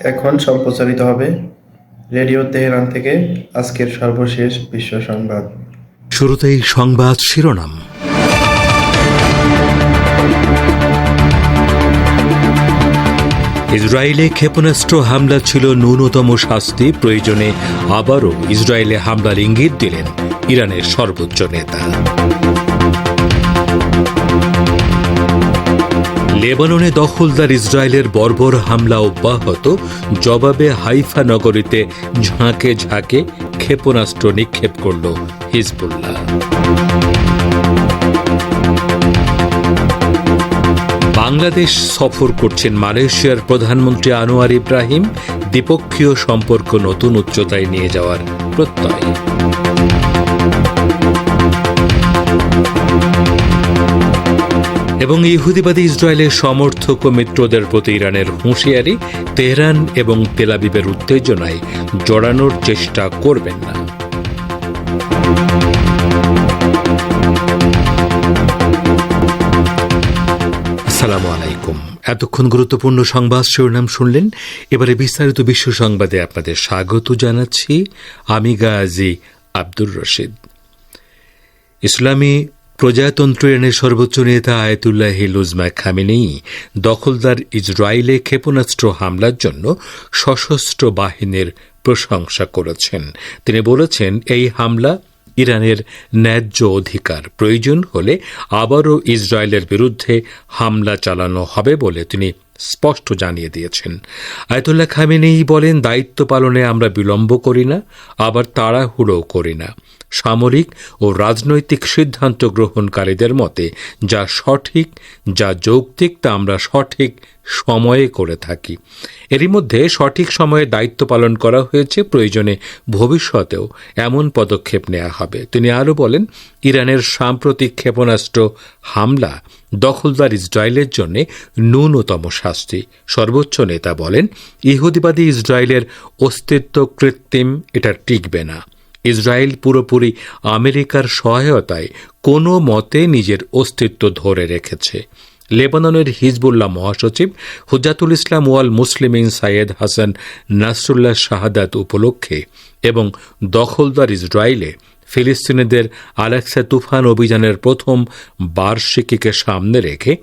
এখন সম্প্রচারিত হবে রেডিও তেহরান থেকে আজকের সর্বশেষ বিশ্ব সংবাদ। শুরুতেই সংবাদ শিরোনাম। ইসরায়েলে ক্ষেপণাস্ত্র হামলা ছিল ন্যূনতম শাস্তি, প্রয়োজনে আবারও ইসরায়েলে হামলার ইঙ্গিত দিলেন ইরানের সর্বোচ্চ নেতা। লেবাননে দখলদার ইসরায়েলের বর্বর হামলা অব্যাহত। জবাবে হাইফা নগরীতে ঝাঁকে ঝাঁকে ক্ষেপণাস্ত্র নিক্ষেপ করল হিজবুল্লাহ। বাংলাদেশ সফর করছেন মালয়েশিয়ার প্রধানমন্ত্রী আনোয়ার ইব্রাহিম। দ্বিপক্ষীয় সম্পর্ক নতুন উচ্চতায় নিয়ে যাওয়ার প্রত্যয়। এবং ইহুদিবাদী ইসরায়েলের সমর্থক ও মিত্রদের প্রতি ইরানের হুঁশিয়ারি তেহরান এবং তেলাবিবের উত্তেজনায় জড়ানোর চেষ্টা করবেন না। আসসালামু আলাইকুম। এতক্ষণ গুরুত্বপূর্ণ সংবাদ শিরোনাম শুনলেন। এবারে বিস্তারিত বিশ্ব সংবাদে আপনাদের স্বাগত জানাচ্ছি। আমি গাজী আব্দুর রশিদ। ইসলামী প্রজাতন্ত্র এনে সর্বোচ্চ নেতা আয়াতুল্লাহ লুজমা খামেনেই দখলদার ইসরায়েলে ক্ষেপণাস্ত্র হামলার জন্য সশস্ত্র বাহিনীর প্রশংসা করেছেন। তিনি বলেছেন, এই হামলা ইরানের ন্যায্য অধিকার। প্রয়োজন হলে আবারও ইসরায়েলের বিরুদ্ধে হামলা চালানো হবে বলে তিনি স্পষ্ট জানিয়ে দিয়েছেন। আয়তুল্লাহ খামেনেই বলেন, দায়িত্ব পালনে আমরা বিলম্ব করি না, আবার তাড়াহুড়ো করি না। সামরিক ও রাজনৈতিক সিদ্ধান্ত গ্রহণকারীদের মতে, যা সঠিক, যা যৌক্তিক তা আমরা সঠিক সময়ে করে থাকি। এরই মধ্যে সঠিক সময়ে দায়িত্ব পালন করা হয়েছে, প্রয়োজনে ভবিষ্যতেও এমন পদক্ষেপ নেওয়া হবে। তিনি আরও বলেন, ইরানের সাম্প্রতিক ক্ষেপণাস্ত্র হামলা দখলদার ইসরায়েলের জন্য ন্যূনতম শাস্তি। সর্বোচ্চ নেতা বলেন, ইহুদিবাদী ইসরায়েলের অস্তিত্ব কৃত্রিম, এটা টিকবে না। ইসরায়েল পুরোপুরি আমেরিকার সহায়তায় কোনো মতে নিজের অস্তিত্ব ধরে রেখেছে। লেবাননের হিজবুল্লাহ মহাসচিব হুজাতুল ইসলাম ওয়াল মুসলিমিন সাইয়েদ হাসান নাসরুল্লাহ শাহাদাত উপলক্ষে এবং দখলদার ইসরায়েলে ফিলিস্তিনিদের আলেক্সা তুফান অভিযানের প্রথম বার্ষিকীকে সামনে রেখে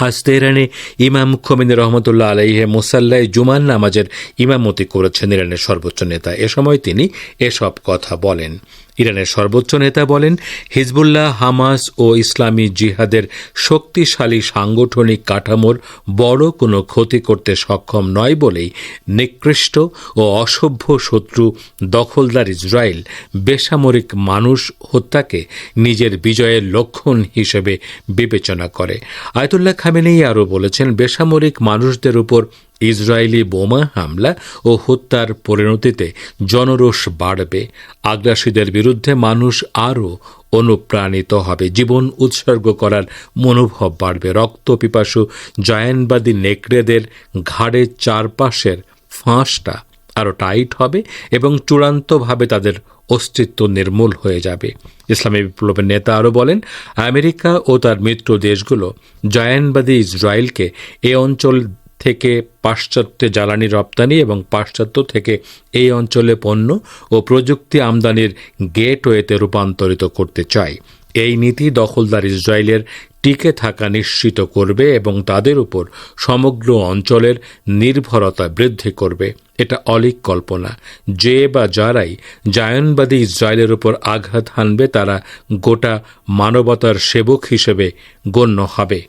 আজ তেহরানে ইমাম খমিন রহমতুল্লাহ আলাইহে মোসাল্লায় জুমান নামাজের ইমামতি করেছেন ইরানের সর্বোচ্চ নেতা। এ সময় তিনি এসব কথা বলেন। ইরানের সর্বোচ্চ নেতা বলেন, হিজবুল্লাহ, হামাস ও ইসলামী জিহাদের শক্তিশালী সাংগঠনিক কাঠামোর বড় কোনো ক্ষতি করতে সক্ষম নয় বলেই নিকৃষ্ট ও অসভ্য শত্রু দখলদার ইসরায়েল বেসামরিক মানুষ হত্যাকে নিজের বিজয়ের লক্ষণ হিসেবে বিবেচনা করে। আয়তুল্লাহ খামেনেই আরও বলেছেন, বেসামরিক মানুষদের উপর ইসরায়েলি বোমা হামলা ও হত্যার পরিণতিতে জনরোষ বাড়বে। আগ্রাসীদের বিরুদ্ধে মানুষ আরও অনুপ্রাণিত হবে। জীবন উৎসর্গ করার মনোভাব বাড়বে। রক্ত পিপাসু জয়ানবাদী নেকড়েদের ঘাড়ের চারপাশের ফাঁসটা আরও টাইট হবে এবং চূড়ান্তভাবে তাদের অস্তিত্ব নির্মূল হয়ে যাবে। ইসলামী বিপ্লবের নেতা আরও বলেন, আমেরিকা ও তার মিত্র দেশগুলো জয়ানবাদী ইসরায়েলকে এ অঞ্চল থেকে পাশ্চাত্যে জ্বালানি রপ্তানি এবং পাশ্চাত্য থেকে এই অঞ্চলে পণ্য ও প্রযুক্তি আমদানির গেটওয়েতে রূপান্তরিত করতে চায়। এই নীতি দখলদার ইসরায়েলের টিকে থাকা নিশ্চিত করবে এবং তাদের উপর সমগ্র অঞ্চলের নির্ভরতা বৃদ্ধি করবে। এটা অলিক কল্পনা। যে বা যারাই জায়নবাদী ইসরায়েলের উপর আঘাত হানবে, তারা গোটা মানবতার সেবক হিসেবে গণ্য হবে।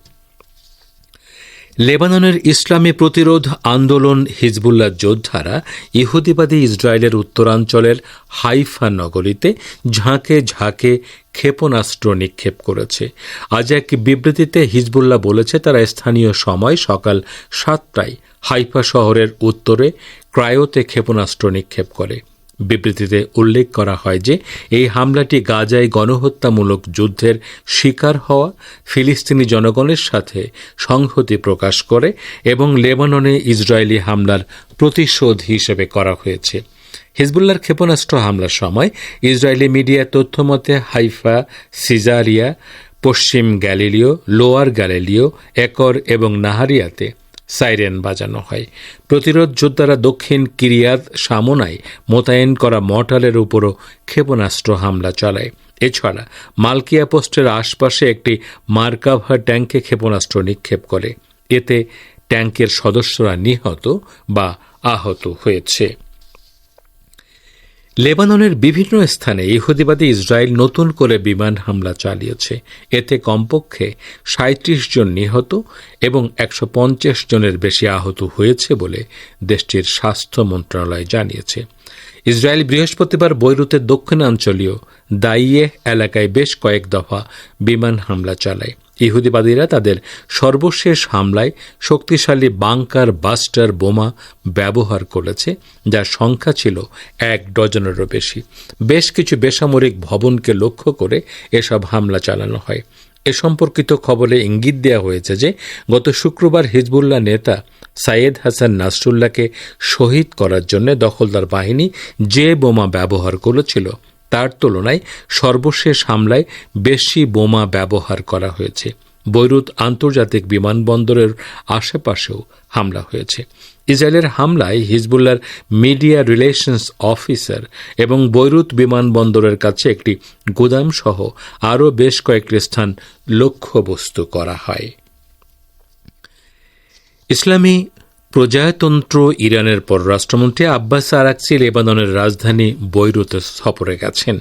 লেবাননের ইসলামী প্রতিরোধ আন্দোলন হিজবুল্লাহ যোদ্ধারা ইহুদিবাদী ইসরায়েলের উত্তরাঞ্চলের হাইফা নগরীতে ঝাঁকে ঝাঁকে ক্ষেপণাস্ত্র নিক্ষেপ করেছে। আজ এক বিবৃতিতে হিজবুল্লাহ বলেছে, তারা স্থানীয় সময় সকাল সাতটায় হাইফা শহরের উত্তরে ক্রায়োতে ক্ষেপণাস্ত্র নিক্ষেপ করে। বিবৃতিতে উল্লেখ করা হয় যে, এই হামলাটি গাজায় গণহত্যামূলক যুদ্ধের শিকার হওয়া ফিলিস্তিনি জনগণের সাথে সংহতি প্রকাশ করে এবং লেবাননে ইসরায়েলি হামলার প্রতিশোধ হিসেবে করা হয়েছে। হিজবুল্লার ক্ষেপণাস্ত্র হামলার সময় ইসরায়েলি মিডিয়া তথ্যমতে হাইফা, সিজারিয়া, পশ্চিম গ্যালিলিও, লোয়ার গ্যালিলিও, একর এবং নাহারিয়াতে সাইরেন বাজানো হয়। প্রতিরোধ যোদ্ধারা দক্ষিণ কিরিয়াদ সামনায় মোতায়েন করা মর্টালের উপরও ক্ষেপণাস্ত্র হামলা চালায়। এছাড়া মালকিয়া পোস্টের আশপাশে একটি মার্কাভা ট্যাঙ্কে ক্ষেপণাস্ত্র নিক্ষেপ করে। এতে ট্যাঙ্কের সদস্যরা নিহত বা আহত হয়েছে। লেবাননের বিভিন্ন স্থানে ইহুদিবাদী ইসরায়েল নতুন করে বিমান হামলা চালিয়েছে। এতে কমপক্ষে সাঁত্রিশ জন নিহত এবং একশো পঞ্চাশ জনের বেশি আহত হয়েছে বলে দেশটির স্বাস্থ্য মন্ত্রণালয় জানিয়েছে। ইসরায়েল বৃহস্পতিবার বৈরুতের দক্ষিণাঞ্চলীয় দাইয়ে এলাকায় বেশ কয়েক দফা বিমান হামলা চালায়। ইহুদিবাদীরা তাদের সর্বশেষ হামলায় শক্তিশালী বাংকার বাস্টার বোমা ব্যবহার করেছে, যার সংখ্যা ছিল এক ডজনেরও বেশি। বেশ কিছু বেসামরিক ভবনকে লক্ষ্য করে এসব হামলা চালানো হয়। এ সম্পর্কিত খবরে ইঙ্গিত দেওয়া হয়েছে যে, গত শুক্রবার হিজবুল্লাহ নেতা সাইয়েদ হাসান নাসরুল্লাহকে শহীদ করার জন্য দখলদার বাহিনী যে বোমা ব্যবহার করেছিল তার তুলনায় সর্বশেষ হামলায় বেশি বোমা ব্যবহার করা হয়েছে। বৈরুত আন্তর্জাতিক বিমানবন্দরের আশেপাশেও হামলা হয়েছে। ইসরায়েলের হামলায় হিজবুল্লার মিডিয়া রিলেশনস অফিসার এবং বৈরুত বিমানবন্দরের কাছে একটি গুদাম সহ আরও বেশ কয়েকটি স্থান লক্ষ্যবস্তু করা হয়। ইসলামী প্রজাতন্ত্র ইরানের পররাষ্ট্রমন্ত্রী আব্বাস আরাকচি লেবাননের রাজধানী বৈরুতে সফরে গেছেন,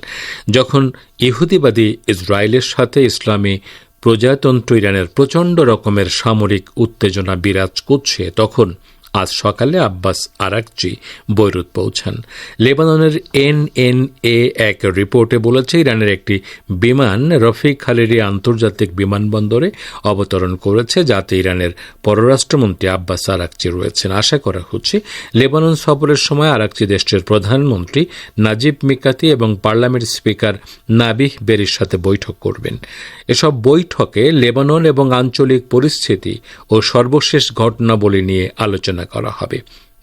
যখন ইহুদিবাদী ইসরায়েলের সাথে ইসলামী প্রজাতন্ত্র ইরানের প্রচণ্ড রকমের সামরিক উত্তেজনা বিরাজ করছে। তখন আজ সকালে আব্বাস আরাকচি বৈরুত পৌঁছান। লেবাননের এন এন এ এক রিপোর্টে বলেছে, ইরানের একটি বিমান রফিক খালেরি আন্তর্জাতিক বিমানবন্দরে অবতরণ করেছে, যাতে ইরানের পররাষ্ট্রমন্ত্রী আব্বাস আরাকচি রয়েছেন। আশা করা হচ্ছে, লেবানন সফরের সময় আরাকচি দেশটির প্রধানমন্ত্রী নাজিব মিকাতি এবং পার্লামেন্ট স্পিকার নাবিহ বেরির সাথে বৈঠক করবেন। এসব বৈঠকে লেবানন এবং আঞ্চলিক পরিস্থিতি ও সর্বশেষ ঘটনাবলী নিয়ে আলোচনা করা হবে।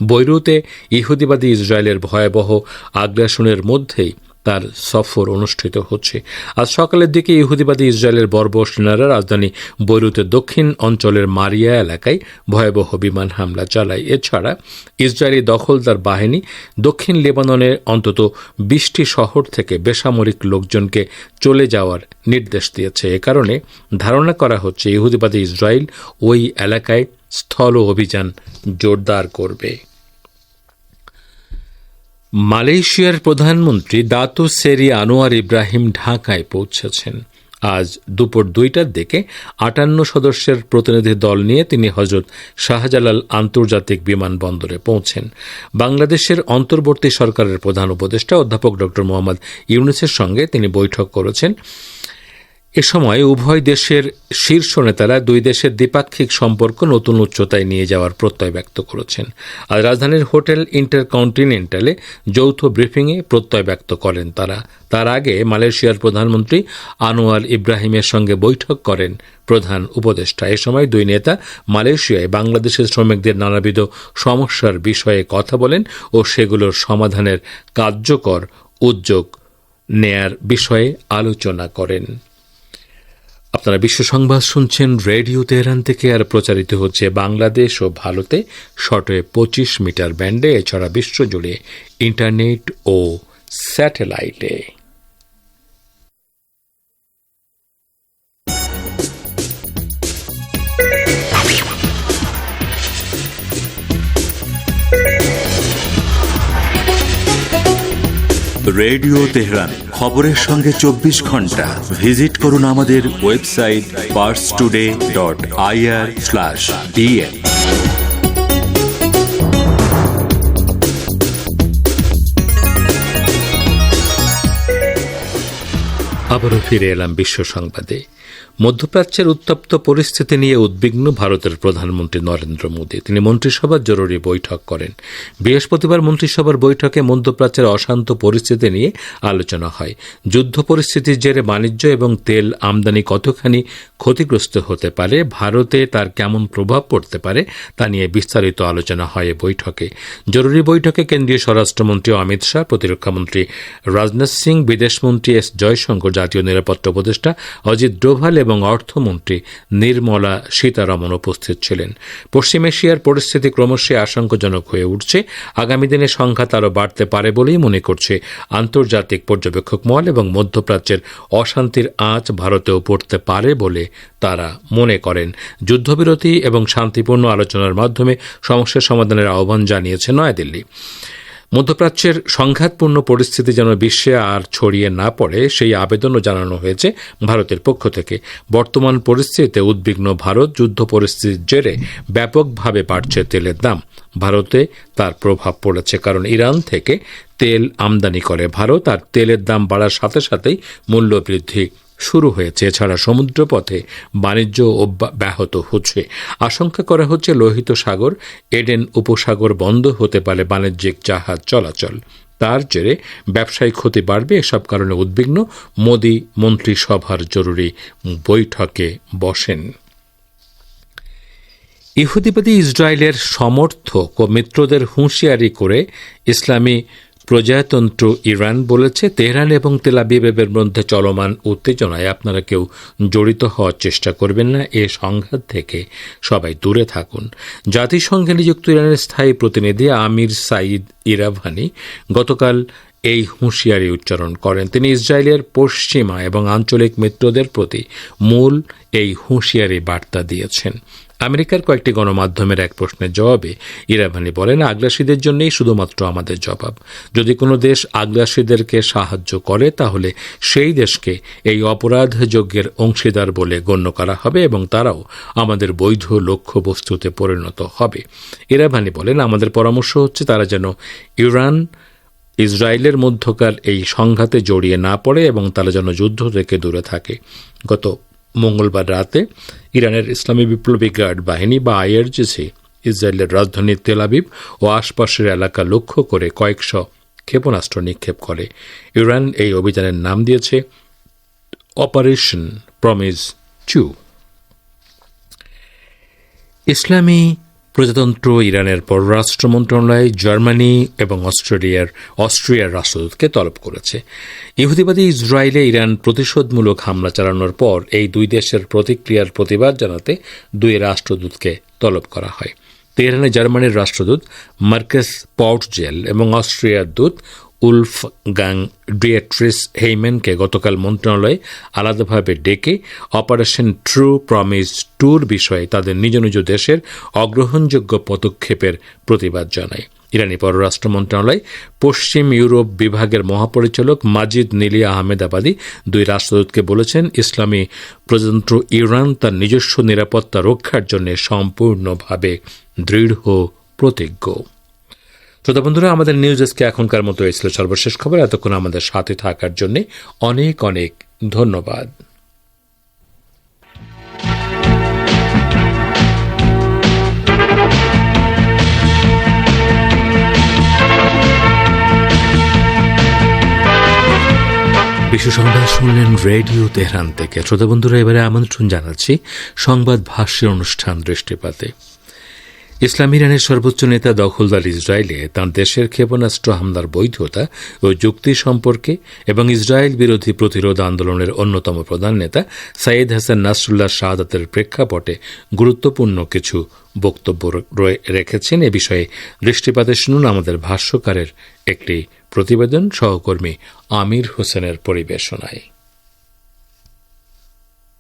বৈরুতে ইহুদিবাদী ইসরায়েলের ভয়াবহ আগ্রাসনের মধ্যেই তার সফর অনুষ্ঠিত হচ্ছে। আজ সকালের দিকে ইহুদিবাদী ইসরায়েলের বর্বর সেনারা রাজধানী বৈরুতের দক্ষিণ অঞ্চলের মারিয়া এলাকায় ভয়াবহ বিমান হামলা চালায়। এছাড়া ইসরায়েলি দখলদার বাহিনী দক্ষিণ লেবাননের অন্তত বিশটি শহর থেকে বেসামরিক লোকজনকে চলে যাওয়ার নির্দেশ দিয়েছে। এ কারণে ধারণা করা হচ্ছে ইহুদিবাদী ইসরায়েল ওই এলাকায় স্থল অভিযান জোরদার করবে। মালয়েশিয়ার প্রধানমন্ত্রী দাতো সেরি আনোয়ার ইব্রাহিম ঢাকায় পৌঁছেছেন। আজ দুপুর দুইটার দিকে আটান্ন সদস্যের প্রতিনিধি দল নিয়ে তিনি হজরত শাহজালাল আন্তর্জাতিক বিমানবন্দরে পৌঁছেন। বাংলাদেশের অন্তর্বর্তী সরকারের প্রধান উপদেষ্টা অধ্যাপক ড মোহাম্মদ ইউনুসের সঙ্গে তিনি বৈঠক করেছেন। এ সময় উভয় দেশের শীর্ষ নেতারা দুই দেশের দ্বিপাক্ষিক সম্পর্ক নতুন উচ্চতায় নিয়ে যাওয়ার প্রত্যয় ব্যক্ত করেছেন। আর রাজধানীর হোটেল ইন্টারকন্টিনেন্টালে যৌথ ব্রিফিংয়ে প্রত্যয় ব্যক্ত করেন তারা। তার আগে মালয়েশিয়ার প্রধানমন্ত্রী আনোয়ার ইব্রাহিমের সঙ্গে বৈঠক করেন প্রধান উপদেষ্টা। এ সময় দুই নেতা মালয়েশিয়ায় বাংলাদেশের শ্রমিকদের নানাবিধ সমস্যার বিষয়ে কথা বলেন ও সেগুলোর সমাধানের কার্যকর উদ্যোগ নেয়ার বিষয়ে আলোচনা করেন। আপনারা বিশ্ব সংবাদ শুনছেন রেডিও তেহরান থেকে, আর প্রচারিত হচ্ছে বাংলাদেশ ও ভারতে শর্টওয়ে পঁচিশ মিটার ব্যান্ডে, এছাড়া বিশ্বজুড়ে ইন্টারনেট ও স্যাটেলাইটে। Radio Tehran. খবরের সঙ্গে চব্বিশ ঘণ্টা ভিজিট করুন আমাদের website Pars today dot IR slash আবারও ফিরে এলাম বিশ্ব সংবাদে। মধ্যপ্রাচ্যের উত্তপ্ত পরিস্থিতি নিয়ে উদ্বিগ্ন ভারতের প্রধানমন্ত্রী নরেন্দ্র মোদী। তিনি মন্ত্রিসভার জরুরি বৈঠক করেন। বৃহস্পতিবার মন্ত্রিসভার বৈঠকে মধ্যপ্রাচ্যের অশান্ত পরিস্থিতি নিয়ে আলোচনা হয়। যুদ্ধ পরিস্থিতির জেরে বাণিজ্য এবং তেল আমদানি কতখানি ক্ষতিগ্রস্ত হতে পারে, ভারতে তার কেমন প্রভাব পড়তে পারে, তা নিয়ে বিস্তারিত আলোচনা হয় বৈঠকে। জরুরি বৈঠকে কেন্দ্রীয় স্বরাষ্ট্রমন্ত্রী অমিত শাহ প্রতিরক্ষামন্ত্রী রাজনাথ সিং বিদেশমন্ত্রী এস জয়শঙ্কর, জাতীয় নিরাপত্তা উপদেষ্টা অজিত ডোভাল এবং অর্থমন্ত্রী নির্মলা সীতারমন উপস্থিত ছিলেন। পশ্চিম এশিয়ার পরিস্থিতি ক্রমশই আশঙ্কাজনক হয়ে উঠছে। আগামী দিনে সংঘাত আরও বাড়তে পারে বলেই মনে করছে আন্তর্জাতিক পর্যবেক্ষক মহল এবং মধ্যপ্রাচ্যের অশান্তির আঁচ ভারতেও পড়তে পারে বলে তারা মনে করেন। যুদ্ধবিরতি এবং শান্তিপূর্ণ আলোচনার মাধ্যমে সমস্যার সমাধানের আহ্বান জানিয়েছে নয়াদিল্লি। মধ্যপ্রাচ্যের সংঘাতপূর্ণ পরিস্থিতি যেন বিশ্বে আর ছড়িয়ে না পড়ে, সেই আবেদনও জানানো হয়েছে ভারতের পক্ষ থেকে। বর্তমান পরিস্থিতিতে উদ্বিগ্ন ভারত, যুদ্ধ পরিস্থিতির জেরে ব্যাপকভাবে বাড়ছে তেলের দাম। ভারতে তার প্রভাব পড়েছে কারণ ইরান থেকে তেল আমদানি করে ভারত, আর তেলের দাম বাড়ার সাথে সাথেই মূল্য বৃদ্ধি শুরু হয়েছে। এছাড়া সমুদ্রপথে বাণিজ্য ব্যাহত হচ্ছে। আশঙ্কা করা হচ্ছে লোহিত সাগর, এডেন উপসাগর বন্ধ হতে পারে বাণিজ্যিক জাহাজ চলাচল। তার জেরে ব্যবসায়িক ক্ষতি বাড়বে, এসব কারণে উদ্বিগ্ন মোদি মন্ত্রিসভার জরুরি বৈঠকে বসেন। ইহুদিবাদী ইসরায়েলের সমর্থক ও মিত্রদের হুঁশিয়ারি করে ইসলামী প্রজাতন্ত্র ইরান বলেছে, তেহরান এবং তেলাবিবের মধ্যে চলমান উত্তেজনায় আপনারা কেউ জড়িত হওয়ার চেষ্টা করবেন না, এ সংঘাত থেকে সবাই দূরে থাকুন। জাতিসংঘে নিযুক্ত ইরানের স্থায়ী প্রতিনিধি আমির সাইদ ইরাভানি গতকাল এই হুঁশিয়ারি উচ্চারণ করেন। তিনি ইসরায়েলের পশ্চিমা এবং আঞ্চলিক মিত্রদের প্রতি মূল এই হুঁশিয়ারি বার্তা দিয়েছেন। আমেরিকার কয়েকটি গণমাধ্যমের এক প্রশ্নের জবাবে ইরাভানি বলেন, আগ্রাসীদের জন্যই শুধুমাত্র আমাদের জবাব। যদি কোনো দেশ আগ্রাসীদেরকে সাহায্য করে, তাহলে সেই দেশকে এই অপরাধ যজ্ঞের অংশীদার বলে গণ্য করা হবে এবং তারাও আমাদের বৈধ লক্ষ্যবস্তুতে পরিণত হবে। ইরাভানি বলেন, আমাদের পরামর্শ হচ্ছে তারা যেন ইরান ইসরায়েলের মধ্যকার এই সংঘাতে জড়িয়ে না পড়ে এবং তারা যেন যুদ্ধ থেকে দূরে থাকে। গত মঙ্গলবার রাতে ইরানের ইসলামী বিপ্লবী গার্ড বাহিনী বা আইআরজিসি ইসরায়েলের রাজধানী তেলাবিব ও আশপাশের এলাকা লক্ষ্য করে কয়েকশ ক্ষেপণাস্ত্র নিক্ষেপ করে। ইরান এই অভিযানের নাম দিয়েছে অপারেশন প্রমিস টু। ইসলামী প্রজাতন্ত্র ইরানের পররাষ্ট্র মন্ত্রণালয়, জার্মানি এবং অস্ট্রেলিয়ার, অস্ট্রিয়ার রাষ্ট্রদূতকে তলব করেছে। ইহুদিবাদী ইসরায়েলে ইরান প্রতিশোধমূলক হামলা চালানোর পর এই দুই দেশের প্রতিক্রিয়ার প্রতিবাদ জানাতে দুই রাষ্ট্রদূতকে তলব করা হয়। তেহরানে জার্মানির রাষ্ট্রদূত মার্কেস পাউটজেল এবং অস্ট্রিয়ার দূত উলফ গাং ডিয়েট্রিস হেইমেনকে গতকাল মন্ত্রণালয়ে আলাদাভাবে ডেকে অপারেশন ট্রু প্রমিস ট্যুর বিষয়ে তাদের নিজ নিজ দেশের অগ্রহণযোগ্য পদক্ষেপের প্রতিবাদ জানায়। ইরানি পররাষ্ট্র মন্ত্রণালয় পশ্চিম ইউরোপ বিভাগের মহাপরিচালক মাজিদ নীলি আহমেদাবাদী দুই রাষ্ট্রদূতকে বলেছেন, ইসলামী প্রজাতন্ত্র ইরান তার নিজস্ব নিরাপত্তা রক্ষার জন্য সম্পূর্ণভাবে দৃঢ় প্রতিজ্ঞ। শ্রোতা বন্ধুরা, আমাদের নিউজ ডেস্কে এখনকার মতো এই সর্বশেষ খবর। এতক্ষণ আমাদের সাথে থাকার জন্য অনেক অনেক ধন্যবাদ। বিশ্ব সংবাদ শুনলেন রেডিও তেহরান থেকে। শ্রোতা বন্ধুরা, এবারে আমন্ত্রণ জানাচ্ছি সংবাদ ভাষ্যের অনুষ্ঠান দৃষ্টিপাতে। ইসলাম ইরানের সর্বোচ্চ নেতা দখলদার ইসরায়েলে তাঁর দেশের ক্ষেপণাস্ত্র হামলার বৈধতা ও যুক্তি সম্পর্কে এবং ইসরায়েল বিরোধী প্রতিরোধ আন্দোলনের অন্যতম প্রধান নেতা সাইদ হাসান নাসরুল্লাহ শাহাদাতের প্রেক্ষাপটে গুরুত্বপূর্ণ কিছু বক্তব্য রেখেছেন। এ বিষয়ে দৃষ্টিপাতে শুনুন আমাদের ভাষ্যকারের একটি প্রতিবেদন সহকর্মী আমির হোসেনের পরিবেশনায়।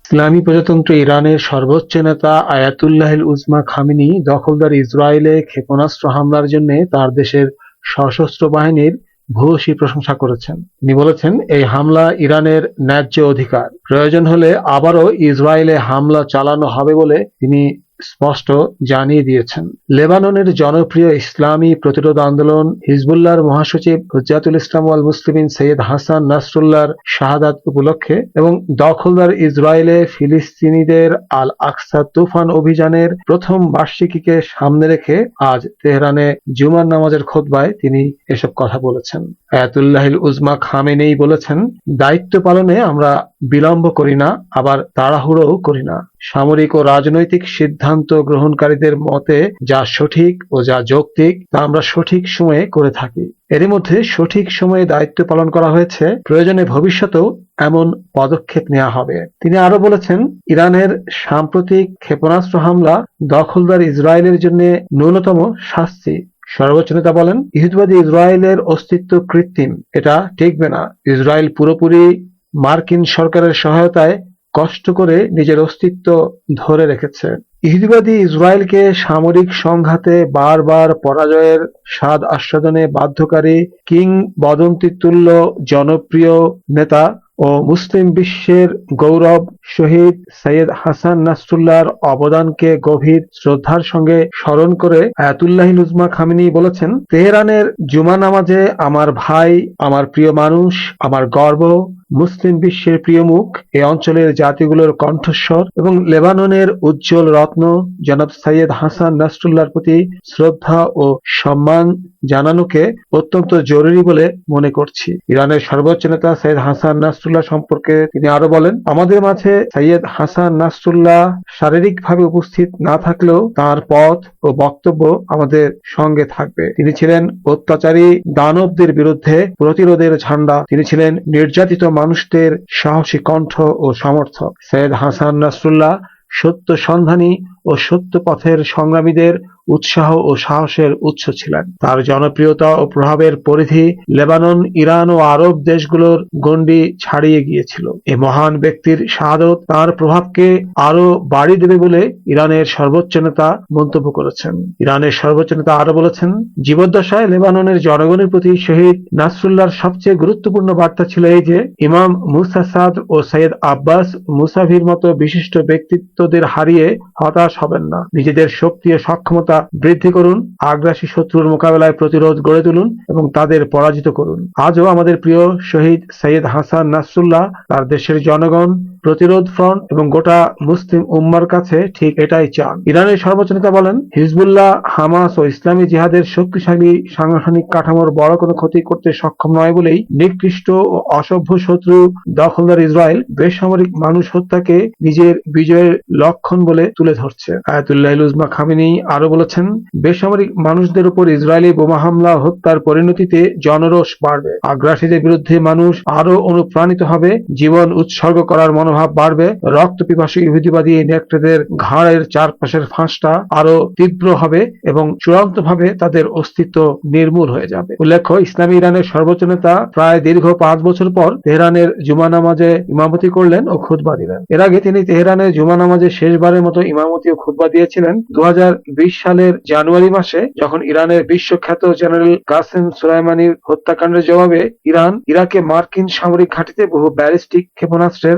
ইসলামী প্রজাতন্ত্র ইরানের সর্বোচ্চ নেতা আয়াতুল্লাহিল উজমা খামিনি দখলদার ইসরায়েলে ক্ষেপণাস্ত্র হামলার জন্য তার দেশের সশস্ত্র বাহিনীর ভূয়সী প্রশংসা করেছেন। তিনি বলেছেন, এই হামলা ইরানের ন্যায্য অধিকার। প্রয়োজন হলে আবারও ইসরায়েলে হামলা চালানো হবে বলে তিনি স্পষ্ট জানিয়ে দিয়েছেন। লেবাননের জনপ্রিয় ইসলামী প্রতিরোধ আন্দোলন হিজবুল্লাহর মহাসচিব হুজ্জাতুল ইসলাম ওয়াল মুসলিমিন সৈয়দ হাসান নাসরুল্লাহর শাহাদাত উপলক্ষে এবং দখলদার ইসরায়েলে ফিলিস্তিনিদের আল আকসা তুফান অভিযানের প্রথম বার্ষিকীকে সামনে রেখে আজ তেহরানে জুমার নামাজের খোদবায় তিনি এসব কথা বলেছেন। আয়াতুল্লাহিল উজমা খামেনেই বলেছেন, দায়িত্ব পালনে আমরা বিলম্ব করি না, আবার তাড়াহুড়োও করি না। সামরিক ও রাজনৈতিক সিদ্ধান্ত গ্রহণকারীদের মতে, যা সঠিক ও যা যৌক্তিক, তা আমরা সঠিক সময়ে করে থাকি। এরই মধ্যে সঠিক সময়ে দায়িত্ব পালন করা হয়েছে, প্রয়োজনে ভবিষ্যতেও এমন পদক্ষেপ নেওয়া হবে। তিনি আরও বলেছেন, ইরানের সাম্প্রতিক ক্ষেপণাস্ত্র হামলা দখলদার ইসরায়েলের জন্য ন্যূনতম শাস্তি। সর্বোচ্চ নেতা বলেন, ইহুদবাদী ইসরায়েলের অস্তিত্ব কৃত্রিম। এটা টিকবে না। ইসরায়েল পুরোপুরি মার্কিন সরকারের সহায়তায় কষ্ট করে নিজের অস্তিত্ব ধরে রেখেছে। ইহুদিবাদী ইসরায়েলকে সামরিক সংঘাতে বারবার পরাজয়ের স্বাদ আস্বাদনে বাধ্যকারী কিং বদন্তি তুল্য জনপ্রিয় নেতা ও মুসলিম বিশ্বের গৌরব শহীদ সৈয়দ হাসান নাসরুল্লাহর অবদানকে গভীর শ্রদ্ধার সঙ্গে স্মরণ করে আয়াতুল্লাহ উজমা খামিনী বলেছেন, তেহরানের জুমা নামাজে আমার ভাই, আমার প্রিয় মানুষ, আমার গর্ব, মুসলিম বিশ্বের প্রিয় মুখ এই অঞ্চলের জাতিগুলোর কণ্ঠস্বর এবং লেবাননের উজ্জ্বল রত্ন জনাব সৈয়দ হাসান নাসরুল্লাহর প্রতি শ্রদ্ধা ও সম্মান জানানোকে অত্যন্ত জরুরি বলে মনে করছি। ইরানের সর্বোচ্চ নেতা সৈয়দ হাসান নাসরুল্লাহ সম্পর্কে তিনি আরও বলেন, আমাদের মাঝে সৈয়দ হাসান নাসরুল্লাহ শারীরিকভাবে উপস্থিত না থাকলেও তার পথ ও বক্তব্য আমাদের সঙ্গে থাকবে। তিনি ছিলেন অত্যাচারী দানবদের বিরুদ্ধে প্রতিরোধের ঝান্ডা। তিনি ছিলেন নির্যাতিত মানুষদের সাহসী কণ্ঠ ও সমর্থক। সৈয়দ হাসান নাসরুল্লাহ সত্য সন্ধানী ও সত্য পথের সংগ্রামীদের উৎসাহ ও সাহসের উৎস ছিলেন। তার জনপ্রিয়তা ও প্রভাবের পরিধি লেবানন, ইরান ও আরব দেশগুলোর গণ্ডি ছাড়িয়ে গিয়েছিল। এই মহান ব্যক্তির শাহাদত তার প্রভাবকে আরও বাড়িয়ে দেবে বলে ইরানের সর্বোচ্চ নেতা মন্তব্য করেছেন। ইরানের সর্বোচ্চ নেতা আরও বলেছেন, জীবদ্দশায় লেবাননের জনগণের প্রতি শহীদ নাসরুল্লাহর সবচেয়ে গুরুত্বপূর্ণ বার্তা ছিল এই যে, ইমাম মুসা সাদ ও সৈয়দ আব্বাস মুসাভির মতো বিশিষ্ট ব্যক্তিত্বদের হারিয়ে হতাশ হবেন না। নিজেদের শক্তি ও সক্ষমতা বৃদ্ধি করুন, আগ্রাসী শত্রুর মোকাবেলায় প্রতিরোধ গড়ে তুলুন এবং তাদের পরাজিত করুন। আজও আমাদের প্রিয় শহীদ সৈয়দ হাসান নাসুল্লাহ তার দেশের জনগণ প্রতিরোধ ফ্রন্ট এবং গোটা মুসলিম উম্মার কাছে ঠিক এটাই চান। ইরানের সর্বোচ্চ নেতা বলেন, হিজবুল্লাহ, হামাস ও ইসলামী জিহাদের শক্তিশালী সাংগঠনিক কাঠামোর বড় কোনো ক্ষতি করতে সক্ষম নয় বলেই নিকৃষ্ট ও অসভ্য শত্রু দখলদার ইসরায়েল বেসামরিক মানুষ হত্যাকে নিজের বিজয়ের লক্ষণ বলে তুলে ধরছে। আয়াতুল্লাহ উজমা খামিনী আরও বলেছেন, বেসামরিক মানুষদের উপর ইসরায়েলি বোমা হামলা হত্যার পরিণতিতে জনরোষ বাড়বে। আগ্রাসীদের বিরুদ্ধে মানুষ আরও অনুপ্রাণিত হবে, জীবন উৎসর্গ করার মনোভাব বাড়বে। রক্ত পিপাসী ইহুদিবাদী নেকড়েদের ঘাড়ের চারপাশের ফাঁসটা আরও তীব্র হবে এবং চূড়ান্তভাবে তাদের অস্তিত্ব নির্মূল হয়ে যাবে। উল্লেখ্য, ইসলামী ইরানের সর্বোচ্চ নেতা প্রায় দীর্ঘ পাঁচ বছর পর তেহরানের জুমা নামাজে ইমামতি করলেন ও খুতবা দিলেন। এর আগে তিনি তেহরানের জুমা নামাজে শেষবারের মতো ইমামতি ও খুতবা দিয়েছিলেন। দু হাজার বিশ সালের জানুয়ারি মাসে যখন ইরানের বিশ্বখ্যাত জেনারেল কাসেম সুলাইমানির হত্যাকাণ্ডের জবাবে ইরান ইরাকে মার্কিন সামরিক ঘাঁটিতে বহু ব্যালিস্টিক ক্ষেপণাস্ত্রের